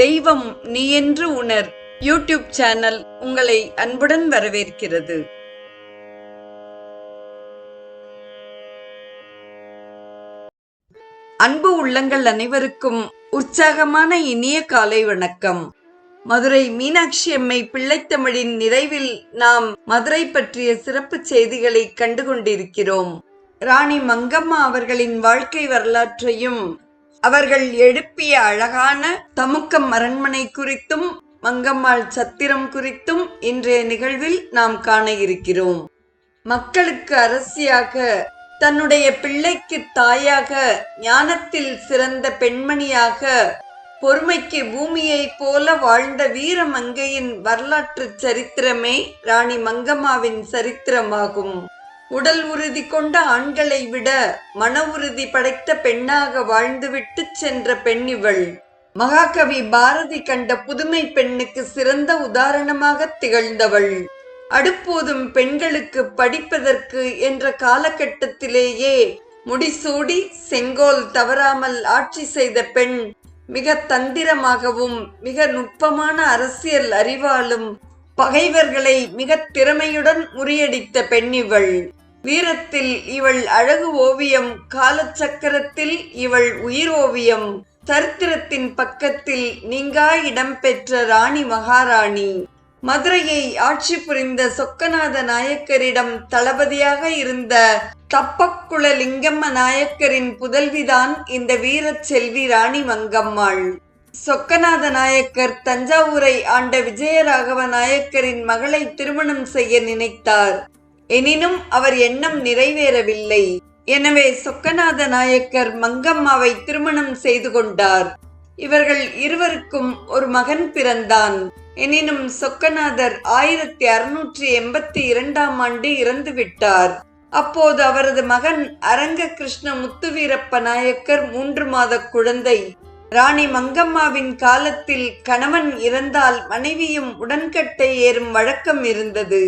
தெய்வம் நீ என்று உணர். யூடியூப் சேனல் உங்களை அன்புடன் வரவேற்கிறது. அன்பு உள்ளங்கள் அனைவருக்கும் உற்சாகமான இனிய காலை வணக்கம். மதுரை மீனாட்சி அம்மை பிள்ளைத்தமிழின் நிறைவில் நாம் மதுரை பற்றிய சிறப்பு செய்திகளை கண்டு கொண்டிருக்கிறோம் ராணி மங்கம்மா அவர்களின் வாழ்க்கை வரலாற்றையும் அவர்கள் எழுப்பிய அழகான தமுக்கம் அரண்மனை குறித்தும் மங்கம்மாள் சத்திரம் குறித்தும் இன்றைய நிகழ்வில் நாம் காண இருக்கிறோம். மக்களுக்கு அரசியாக தன்னுடைய பிள்ளைக்கு தாயாக ஞானத்தில் சிறந்த பெண்மணியாக பொறுமைக்கு பூமியைப் போல வாழ்ந்த வீர மங்கையின் வரலாற்று சரித்திரமே ராணி மங்கம்மாவின் சரித்திரமாகும். உடல் உறுதி கொண்ட ஆண்களை விட மன உறுதி படைத்த பெண்ணாக வாழ்ந்துவிட்டு சென்ற பெண் இவள். மகாகவி பாரதி கண்ட புதுமை பெண்ணுக்கு சிறந்த உதாரணமாக திகழ்ந்தவள். அடுப்போதும் பெண்களுக்கு படிப்பதற்கு என்ற காலகட்டத்திலேயே முடிசூடி செங்கோல் தவறாமல் ஆட்சி செய்த பெண் மிக தந்திரமாகவும் மிக நுட்பமான அரசியல் அறிவாலும் பகைவர்களை மிக திறமையுடன் முறியடித்த பெண் இவள். வீரத்தில் இவள் அழகு ஓவியம் காலச்சக்கரத்தில் இவள் உயிர் ஓவியம் சரித்திரத்தின் பக்கத்தில் நீங்கா இடம்பெற்ற ராணி மகாராணி. மதுரையை ஆட்சி புரிந்த சொக்கநாத நாயக்கரிடம் தளபதியாக இருந்த தப்பக்குள லிங்கம்ம நாயக்கரின் புதல்விதான் இந்த வீரச் செல்வி ராணி மங்கம்மாள். சொக்கநாத நாயக்கர் தஞ்சாவூரை ஆண்ட விஜயராகவ நாயக்கரின் மகளை திருமணம் செய்ய நினைத்தார். எனினும் அவர் எண்ணம் நிறைவேறவில்லை. எனவே சொக்கநாத நாயக்கர் மங்கம்மாவை திருமணம் செய்து கொண்டார். இவர்கள் இருவருக்கும் ஒரு மகன் பிறந்தான். எனினும் சொக்கநாதர் ஆயிரத்தி அறுநூற்றி எண்பத்தி இரண்டாம் ஆண்டு இறந்து விட்டார். அப்போது அவரது மகன் அரங்க கிருஷ்ண முத்துவீரப்ப நாயக்கர் மூன்று மாத குழந்தை. ராணி மங்கம்மாவின் காலத்தில் கணவன் இறந்தால் மனைவியும் உடன்கட்டை ஏறும் வழக்கம் இருந்தது.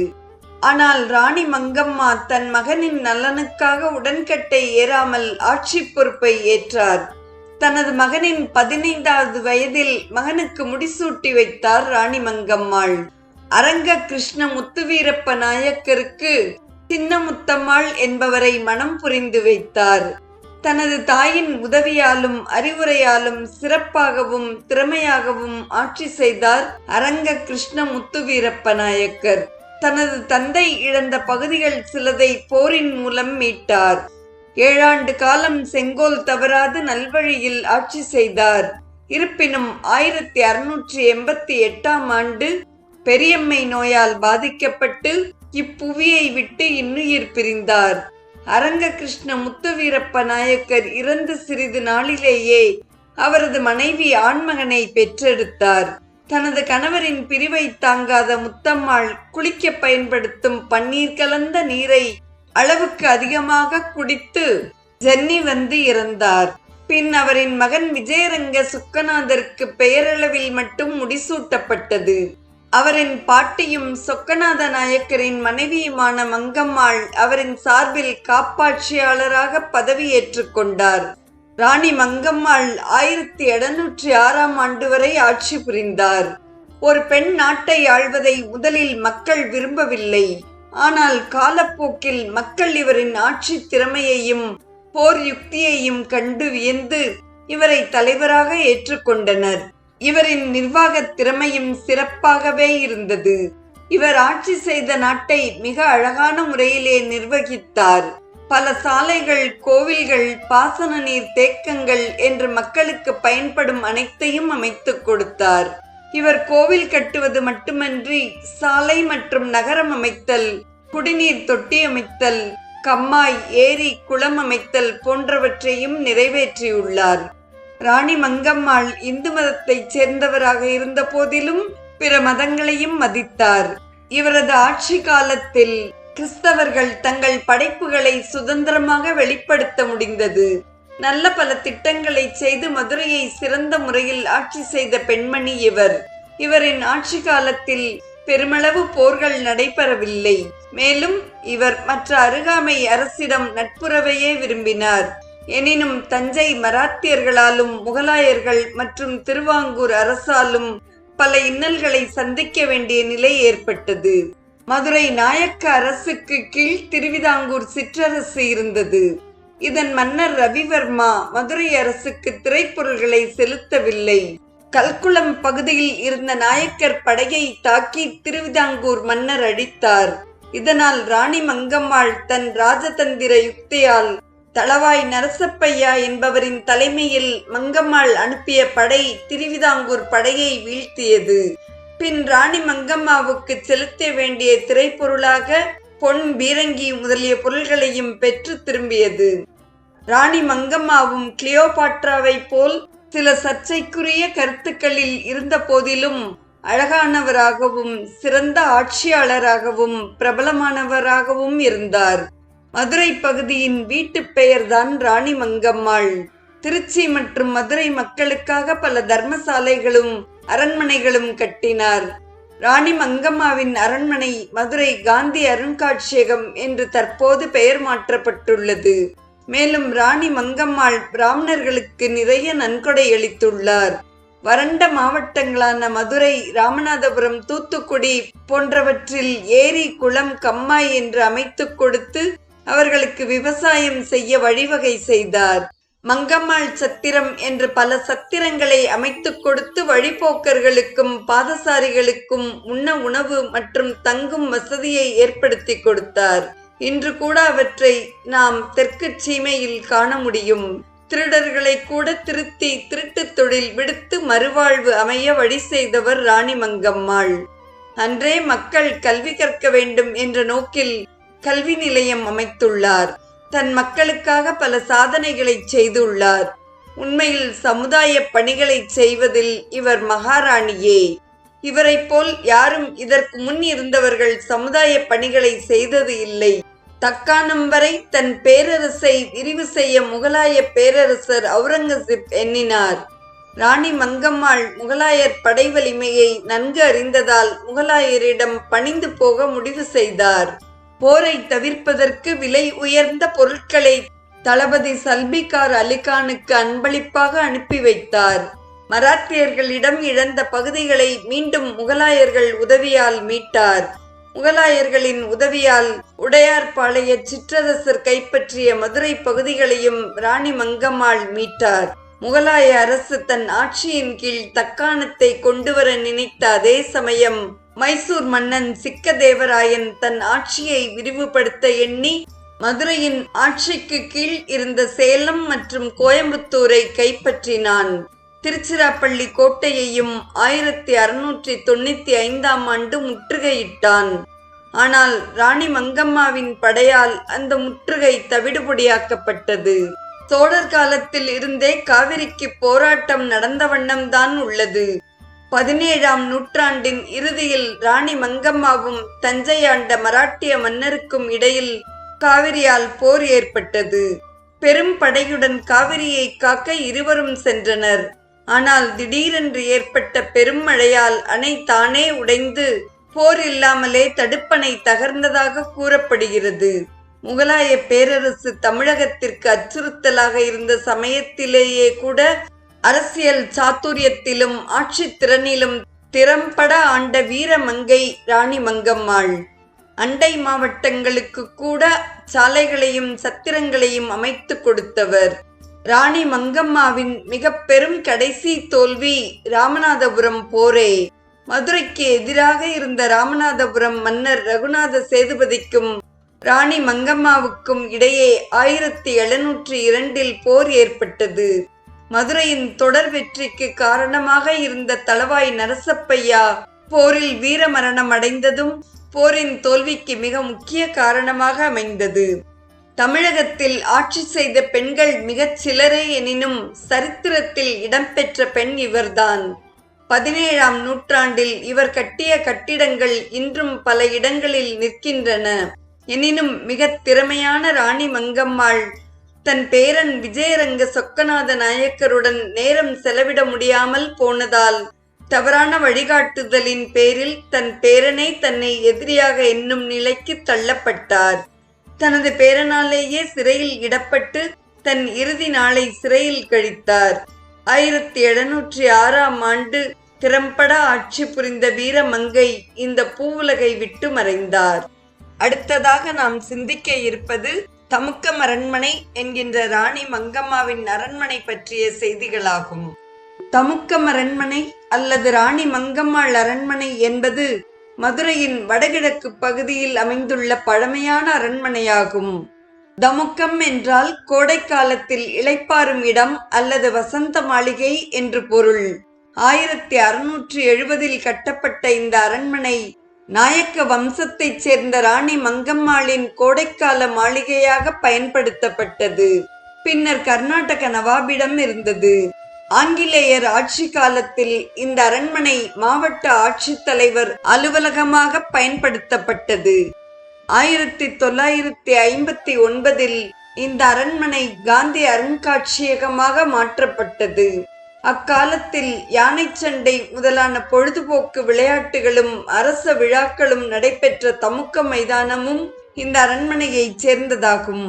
ஆனால் ராணி மங்கம்மா தன் மகனின் நலனுக்காக உடன்கட்டை ஏறாமல் ஆட்சி பொறுப்பை ஏற்றார். தனது மகனின் பதினைந்தாவது வயதில் மகனுக்கு முடிசூட்டி வைத்தார் ராணி மங்கம்மாள். அரங்க கிருஷ்ண முத்துவீரப்ப நாயக்கருக்கு சின்னமுத்தம்மாள் என்பவரை மனம் புரிந்து வைத்தார். தனது தாயின் உதவியாலும் அறிவுரையாலும் சிறப்பாகவும் திறமையாகவும் ஆட்சி செய்தார் அரங்க கிருஷ்ண முத்துவீரப்ப நாயக்கர். தனது தந்தை இழந்த பகுதிகள் சிலதை போரின் மூலம் மீட்டார். ஏழாண்டு காலம் செங்கோல் தவறாது நல்வழியில் ஆட்சி செய்தார். இருப்பினும் ஆயிரத்தி அறுநூற்றி எண்பத்தி எட்டாம் ஆண்டு பெரியம்மை நோயால் பாதிக்கப்பட்டு இப்புவியை விட்டு இன்னுயிர் பிரிந்தார். அரங்க கிருஷ்ண முத்துவீரப்ப நாயக்கர் இறந்து சிறிது நாளிலேயே அவரது மனைவி ஆண்மகனை பெற்றெடுத்தார். தனது கணவரின் பிரிவை தாங்காத முத்தம்மாள் குளிக்க பயன்படுத்தும் பன்னீர் கலந்த நீரை அளவுக்கு அதிகமாக குடித்து ஜென்னி வந்து இறந்தார். பின் அவரின் மகன் விஜயரங்க சொக்கநாதருக்கு பெயரளவில் மட்டும் முடிசூட்டப்பட்டது. அவரின் பாட்டியும் சொக்கநாத நாயக்கரின் மனைவியுமான மங்கம்மாள் அவரின் சார்பில் காப்பாட்சியாளராக பதவியேற்றுக் கொண்டார். ராணி மங்கம்மாள் ஆயிரத்தி எழுநூற்றி ஆறாம் ஆண்டு வரை ஆட்சி புரிந்தார். ஒரு பெண் நாட்டை ஆள்வதை முதலில் மக்கள் விரும்பவில்லை. ஆனால் காலப்போக்கில் மக்கள் இவரின் ஆட்சி திறமையையும் போர் யுக்தியையும் கண்டு வியந்து இவரை தலைவராக ஏற்றுக்கொண்டனர். இவரின் நிர்வாக திறமையும் சிறப்பாகவே இருந்தது. இவர் ஆட்சி செய்த நாட்டை மிக அழகான முறையிலே நிர்வகித்தார். பல சாலைகள் கோவில்கள் பாசன நீர் தேக்கங்கள் என்று மக்களுக்கு பயன்படும் அனைத்தையும் அமைத்துக் கொடுத்தார். இவர் கோவில் கட்டுவது மட்டுமன்றி சாலை மற்றும் நகரம் அமைத்தல் குடிநீர் தொட்டி அமைத்தல் கம்மாய் ஏரி குளம் அமைத்தல் போன்றவற்றையும் நிறைவேற்றியுள்ளார். ராணி மங்கம்மாள் இந்து மதத்தைச் சேர்ந்தவராக இருந்த போதிலும் பிற மதங்களையும் மதித்தார். இவரது ஆட்சி காலத்தில் கிறிஸ்தவர்கள் தங்கள் படைப்புகளை சுதந்திரமாக வெளிப்படுத்த முடிந்தது. நல்ல பல திட்டங்களை செய்து மதுரையை சிறந்த முறையில் ஆட்சி செய்த பெண்மணி இவர். இவரின் ஆட்சி காலத்தில் பெருமளவு போர்கள் நடைபெறவில்லை. மேலும் இவர் மற்ற அருகாமை அரசிடம் நட்புறவையே விரும்பினார். எனினும் தஞ்சை மராத்தியர்களாலும் முகலாயர்கள் மற்றும் திருவாங்கூர் அரசாலும் பல இன்னல்களை சந்திக்க வேண்டிய நிலை ஏற்பட்டது. மதுரை நாயக்க அரசுக்கு கீழ் திருவிதாங்கூர் சிற்றரசு இருந்தது. இதன் மன்னர் ரவிவர்மா மதுரை அரசுக்கு திரைப்பொருள்களை செலுத்தவில்லை. கல்குளம் பகுதியில் இருந்த நாயக்கர் படையை தாக்கி திருவிதாங்கூர் மன்னர் அடித்தார். இதனால் ராணி மங்கம்மாள் தன் ராஜதந்திர யுக்தியால் தளவாய் நரசப்பையா என்பவரின் தலைமையில் மங்கம்மாள் அனுப்பிய படை திருவிதாங்கூர் படையை வீழ்த்தியது. பின் ராணி மங்கம்மாவுக்கு செலுத்த வேண்டிய திரைப்பொருளாக பொன் பீரங்கி முதலிய பொருள்களையும் பெற்று திரும்பியது. ராணி மங்கம்மாவும் கிளியோபாட்ராவை போல் சில சர்ச்சைக்குரிய கருத்துக்களில் இருந்த போதிலும் அழகானவராகவும் சிறந்த ஆட்சியாளராகவும் பிரபலமானவராகவும் இருந்தார். மதுரை பகுதியின் வீட்டுப் பெயர்தான் ராணி மங்கம்மாள். திருச்சி மற்றும் மதுரை மக்களுக்காக பல தர்மசாலைகளும் அரண்மனைகளும் கட்டினார். ராணி மங்கம்மாவின் அரண்மனை மதுரை காந்தி அருங்காட்சியகம் என்று தற்போது பெயர் மாற்றப்பட்டுள்ளது. மேலும் ராணி மங்கம்மாள் பிராமணர்களுக்கு நிறைய நன்கொடை அளித்துள்ளார். வறண்ட மாவட்டங்களான மதுரை ராமநாதபுரம் தூத்துக்குடி போன்றவற்றில் ஏரி குளம் கம்மாய் என்று அமைத்துக் கொடுத்து அவர்களுக்கு விவசாயம் செய்ய வழிவகை செய்தார். மங்கம்மாள் சத்திரம் என்று பல சத்திரங்களை அமைத்துக் கொடுத்து வழிபோக்கர்களுக்கும் பாதசாரிகளுக்கும் உண்ண உணவு மற்றும் தங்கும் வசதியை ஏற்படுத்தி கொடுத்தார். இன்று கூட அவற்றை நாம் தெற்கு சீமையில் காண முடியும். திருடர்களை கூட திருத்தி திருட்டுத் தொழில் விடுத்து மறுவாழ்வு அமைய வழி செய்தவர் ராணி மங்கம்மாள். அன்றே மக்கள் கல்வி கற்க வேண்டும் என்ற நோக்கில் கல்வி நிலையம் அமைத்துள்ளார். தன் மக்களுக்காக பல சாதனைகளை செய்துள்ளார். உண்மையில் சமுதாய பணிகளை செய்வதில் இவர் மகாராணியே. இவரைப் போல் யாரும் இதற்கு முன் இருந்தவர்கள் சமுதாய பணிகளை செய்தது இல்லை. தக்கானம் வரை தன் பேரரசை விரிவு செய்ய முகலாய பேரரசர் அவுரங்கசீப் எண்ணினார். ராணி மங்கம்மாள் முகலாயர் படை வலிமையை நன்கு அறிந்ததால் முகலாயரிடம் பணிந்து போக முடிவு செய்தார். போரை தவிர்ப்பதற்கு விலை உயர்ந்த பொருட்களை தளபதி சல்பிகார் அலிகானுக்கு அன்பளிப்பாக அனுப்பி வைத்தார். மராத்தியர்களிடம் இழந்த பகுதிகளை மீண்டும் முகலாயர்கள் உதவியால் மீட்டார். முகலாயர்களின் உதவியால் உடையார்பாளைய சிற்றரசர் கைப்பற்றிய மதுரை பகுதிகளையும் ராணி மங்கம்மாள் மீட்டார். முகலாய அரசு தன் ஆட்சியின் கீழ் தக்காணத்தை கொண்டுவர நினைத்த அதே சமயம் மைசூர் மன்னன் சிக்கதேவராயன் தன் ஆட்சியை விரிவுபடுத்த எண்ணி மதுரையின் ஆட்சிக்கு கீழ் இருந்த சேலம் மற்றும் கோயம்புத்தூரை கைப்பற்றினான். திருச்சிராப்பள்ளி கோட்டையையும் ஆயிரத்தி அறுநூற்றி தொண்ணூத்தி ஐந்தாம் ஆண்டு முற்றுகையிட்டான். ஆனால் ராணி மங்கம்மாவின் படையால் அந்த முற்றுகை தவிடுபொடியாக்கப்பட்டது. சோழர் காலத்தில் இருந்தே காவிரிக்கு போராட்டம் நடந்த வண்ணம்தான் உள்ளது. பதினேழாம் நூற்றாண்டின் இறுதியில் ராணி மங்கம்மாவும் தஞ்சை ஆண்ட மராட்டிய மன்னருக்கும் இடையில் காவிரியால் போர் ஏற்பட்டது. பெரும் படையுடன் காவிரியை காக்க இருவரும் சென்றனர். ஆனால் திடீரென்று ஏற்பட்ட பெரும் மழையால் அணை தானே உடைந்து போர் இல்லாமலே தடுப்பணை தகர்ந்ததாக கூறப்படுகிறது. முகலாய பேரரசு தமிழகத்திற்கு அச்சுறுத்தலாக இருந்த சமயத்திலேயே கூட அரசியல் சாத்துரியத்திலும் ஆட்சி திறனிலும் திறம்பட ஆண்ட வீரமங்கை ராணி மங்கம்மாள். அண்டை மாவட்டங்களுக்கு கூட சாலைகளையும் சத்திரங்களையும் அமைத்து கொடுத்தவர். ராணி மங்கம்மாவின் மிக பெரும் கடைசி தோல்வி ராமநாதபுரம் போரே. மதுரைக்கு எதிராக இருந்த ராமநாதபுரம் மன்னர் ரகுநாத சேதுபதிக்கும் ராணி மங்கம்மாவுக்கும் இடையே ஆயிரத்தி எழுநூற்றி இரண்டில் போர் ஏற்பட்டது. மதுரையின் தொடர் வெற்றிக்கு காரணமாக இருந்த தளவாய் நரசப்பையா போரில் வீரமரணம் அடைந்ததும் போரின் தோல்விக்கு மிக முக்கிய காரணமாக அமைந்தது. தமிழகத்தில் ஆட்சி செய்த பெண்கள் மிகச் சிலரே எனினும் சரித்திரத்தில் இடம்பெற்ற பெண் இவர்தான். பதினேழாம் நூற்றாண்டில் இவர் கட்டிய கட்டிடங்கள் இன்றும் பல இடங்களில் நிற்கின்றன. எனினும் மிக திறமையான ராணி மங்கம்மாள் தன் பேரன் விஜயரங்க சொக்கநாத நாயக்கருடன் நேரம் செலவிட முடியாமல் போனதால் தவறான வழிகாட்டுதலின் பேரில் தன் பேரனை தன்னை எதிரியாக என்னும் நிலைக்கு தள்ளப்பட்டார். தனது பேரனாலேயே சிறையில் இடப்பட்டு தன் இறுதி நாளை சிறையில் கழித்தார். ஆயிரத்தி எழுநூற்றி ஆறாம் ஆண்டு திறம்பட ஆட்சி புரிந்த வீரமங்கை இந்த பூவுலகை விட்டு மறைந்தார். அடுத்ததாக நாம் சிந்திக்க இருப்பது தமுக்கம் அரண்மனை என்கின்ற ராணி மங்கம்மாவின் அரண்மனை பற்றிய செய்திகளாகும். தமுக்கம் அரண்மனை அல்லது ராணி மங்கம்மாள் அரண்மனை என்பது மதுரையின் வடகிழக்கு பகுதியில் அமைந்துள்ள பழமையான அரண்மனையாகும். தமுக்கம் என்றால் கோடை காலத்தில் இளைப்பாறும் இடம் அல்லது வசந்த மாளிகை என்று பொருள். ஆயிரத்தி அறுநூற்றி எழுபதில் கட்டப்பட்ட இந்த அரண்மனை நாயக்க வம்சத்தைச் சேர்ந்த ராணி மங்கம்மாளின் கோடைக்கால மாளிகையாக பயன்படுத்தப்பட்டது. பின்னர் கர்நாடக நவாபிடம் இருந்தது. ஆங்கிலேயர் ஆட்சி காலத்தில் இந்த அரண்மனை மாவட்ட ஆட்சித்தலைவர் அலுவலகமாக பயன்படுத்தப்பட்டது. ஆயிரத்தி தொள்ளாயிரத்தி ஐம்பத்தி ஒன்பதில் இந்த அரண்மனை காந்தி அருங்காட்சியகமாக மாற்றப்பட்டது. அக்காலத்தில் யானை சண்டை முதலான பொழுதுபோக்கு விளையாட்டுகளும் அரச விழாக்களும் நடைபெற்ற தமுக்க மைதானமும் இந்த அரண்மனையைச் சேர்ந்ததாகும்.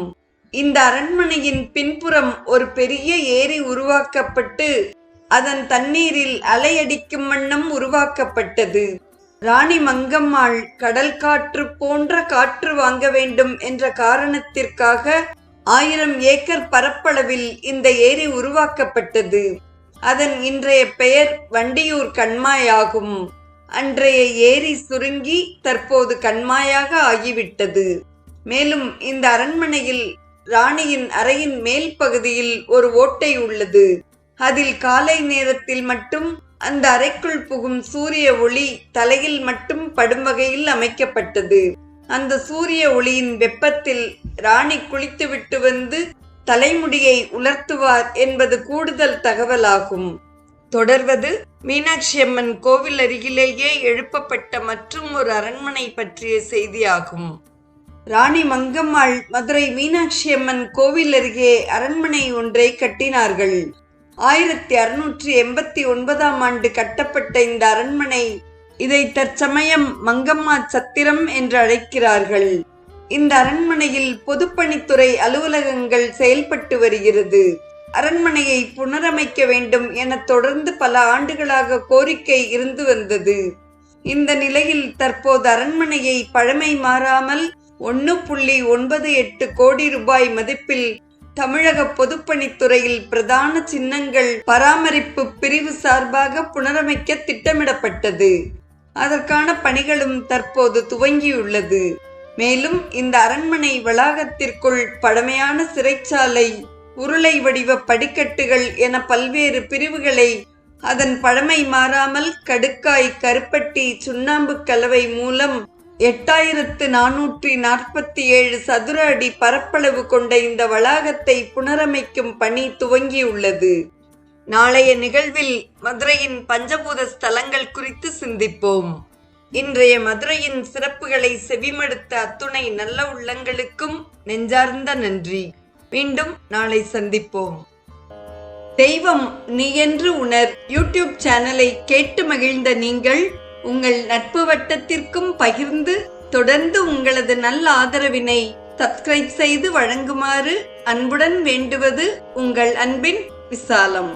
இந்த அரண்மனையின் பின்புறம் ஒரு பெரிய ஏரி உருவாக்கப்பட்டு அதன் தண்ணீரில் அலையடிக்கும் வண்ணம் உருவாக்கப்பட்டது. ராணி மங்கம்மாள் கடல் காற்று போன்ற காற்று வாங்க வேண்டும் என்ற காரணத்திற்காக ஆயிரம் ஏக்கர் பரப்பளவில் இந்த ஏரி உருவாக்கப்பட்டது. அதன் இன்றைய பெயர் வண்டியூர் கண்மாயாகும். அன்றைய ஏரி சுருங்கி தற்போது கண்மாயாக ஆகிவிட்டது. மேலும் இந்த அரண்மனையில் ராணியின் அறையின் மேல் பகுதியில் ஒரு ஓட்டை உள்ளது. அதில் காலை நேரத்தில் மட்டும் அந்த அறைக்குள் புகும் சூரிய ஒளி தலையில் மட்டும் படும் வகையில் அமைக்கப்பட்டது. அந்த சூரிய ஒளியின் வெப்பத்தில் ராணி குளித்துவிட்டு வந்து தலைமுடியை உலர்த்துவார் என்பது கூடுதல் தகவலாகும். தொடர்வது மீனாட்சி அம்மன் கோவில் அருகிலேயே எழுப்பப்பட்ட மற்றும் ஒரு அரண்மனை பற்றிய செய்தியாகும். ராணி மங்கம்மாள் மதுரை மீனாட்சி அம்மன் கோவில் அருகே அரண்மனை ஒன்றை கட்டினார்கள். ஆயிரத்தி அறுநூற்றி எண்பத்தி ஒன்பதாம் ஆண்டு கட்டப்பட்ட இந்த அரண்மனை இதை தற்சமயம் மங்கம்மா சத்திரம் என்று அழைக்கிறார்கள். இந்த அரண்மனையில் பொதுப்பணித்துறை அலுவலகங்கள் செயல்பட்டு வருகிறது. அரண்மனையை புனரமைக்க வேண்டும் என தொடர்ந்து பல ஆண்டுகளாக கோரிக்கை இருந்து வந்தது. இந்த நிலையில் தற்போது அரண்மனையை பழமை மாறாமல் ஒன்று புள்ளி ஒன்பது எட்டு கோடி ரூபாய் மதிப்பில் தமிழக பொதுப்பணித்துறையில் பிரதான சின்னங்கள் பராமரிப்பு பிரிவு சார்பாக புனரமைக்க திட்டமிடப்பட்டது. அதற்கான பணிகளும் தற்போது துவங்கியுள்ளது. மேலும் இந்த அரண்மனை வளாகத்திற்குள் பழமையான சிறைச்சாலை உருளை வடிவ படிக்கட்டுகள் என பல்வேறு பிரிவுகளை அதன் பழமை மாறாமல் கடுக்காய் கருப்பட்டி சுண்ணாம்பு கலவை மூலம் எட்டாயிரத்து நானூற்றி நாற்பத்தி ஏழு சதுர அடி பரப்பளவு கொண்ட இந்த வளாகத்தை புனரமைக்கும் பணி துவங்கியுள்ளது. நாளைய நிகழ்வில் மதுரையின் பஞ்சபூத ஸ்தலங்கள் குறித்து சிந்திப்போம். இன்றைய மதுரையின் சிறப்புகளை செவிமடுத்த அத்துணை நல்ல உள்ளங்களுக்கும் நெஞ்சார்ந்த நன்றி. மீண்டும் நாளை சந்திப்போம். தெய்வம் நீ என்று உணர் யூடியூப் சேனலை கேட்டு மகிழ்ந்த நீங்கள் உங்கள் நட்பு வட்டத்திற்கும் பகிர்ந்து தொடர்ந்து உங்களது நல்ல ஆதரவினை சப்ஸ்கிரைப் செய்து வழங்குமாறு அன்புடன் வேண்டுவது உங்கள் அன்பின் விசாலம்.